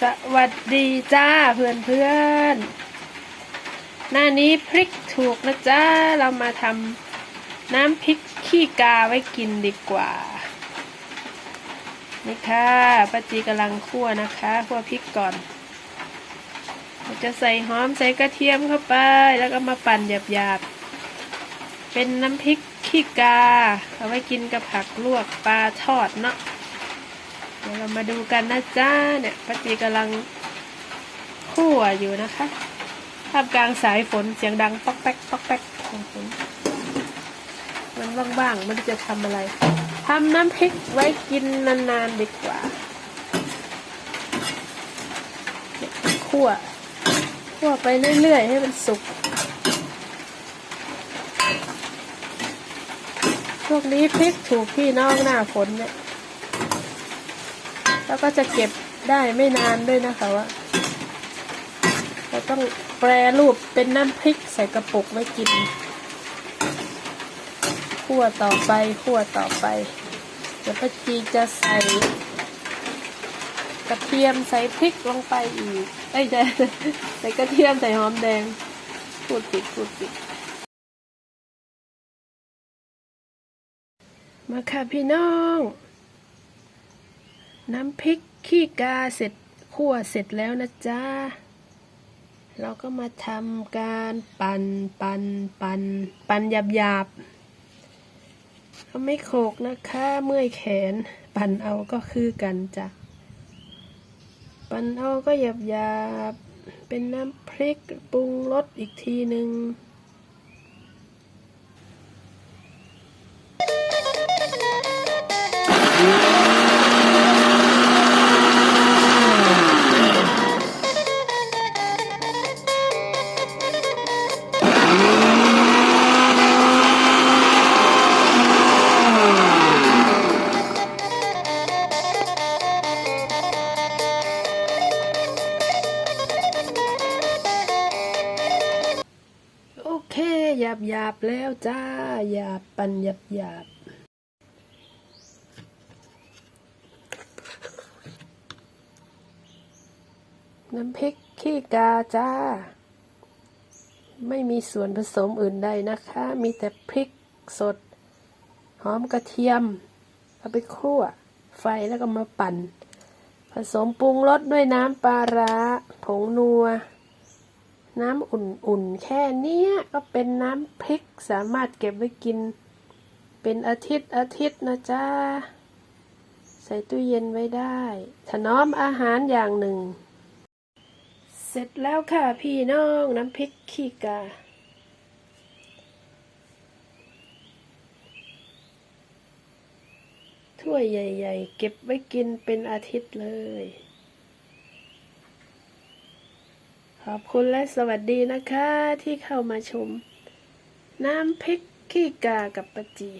สวัสดีจ้าเพื่อนเพื่อนหน้านี้พริกถูกนะจ้าเรามาทำน้ำพริกขี้กาไว้กินดีกว่า นี่ค่ะป้าจีกำลังคั่วนะคะคั่วพริกก่อนเราจะใส่หอมใส่กระเทียมเข้าไป แล้วก็มาปั่นหยาบๆ เป็นน้ำพริกขี้กา เอาไว้กินกับผักลวกปลาทอดเนาะ เดี๋ยวเรามาดูกันนะจ้าเนี่ยป้าจีกำลังคั่วอยู่นะคะท่ามกลางสายฝนเสียงดังป๊อกแป๊กป๊อกแป๊กของฝนมันว่างๆมันจะทำอะไรทำน้ำพริกไว้กินนานๆดีกว่าเนี่ยคั่วคั่วไปเรื่อยๆ ให้มันสุก พวกนี้พริกถูกพี่น้องหน้าฝนเนี่ย แล้วก็จะเก็บได้ไม่นานด้วยนะคะว่าเราต้องแปรรูปเป็นน้ำพริกใส่กระปุกไว้กินคั่วต่อไปคั่วต่อไปเดี๋ยวป้าจีจะใส่กระเทียมใส่พริกลงไปอีกไอ้ยจะใส่กระเทียมใส่หอมแดงพูดผิดพูดผิดมาค่ะพี่น้อง น้ำพริกขี้กาเสร็จคั่วเสร็จแล้วนะจ๊ะ เราก็มาทำการปั่นปั่นปั่นปั่นหยาบหยาบเราไม่โขกนะคะ เมื่อยแขน ปั่นเอาก็คือกันจ้ะ ปั่นเอาก็หยาบหยาบเป็นน้ำพริกปรุงรสอีกทีหนึ่ง เคหยาบหยาบแล้วจ้าหยาบปั่นหยาบหยาบน้ำพริกขี้กาจ้า ไม่มีส่วนผสมอื่นใดนะคะ มีแต่พริกสด หอมกระเทียม เอาไปคั่ว ไฟแล้วก็มาปั่น ผสมปรุงรสด้วยน้ำปลาร้า ผงนัว น้ำอุ่นๆแค่เนี้ยก็เป็นน้ำพริกสามารถเก็บไว้กิน เป็นอาทิตย์อาทิตย์นะจ๊ะ ใส่ตู้เย็นไว้ได้ ถนอมอาหารอย่างหนึ่ง เสร็จแล้วค่ะพี่น้องน้ำพริกขี้กาถ้วยใหญ่ ๆ เก็บไว้กินเป็นอาทิตย์เลย ขอบคุณและสวัสดีนะคะที่เข้ามาชม น้ำพริกขี้กากับปะจี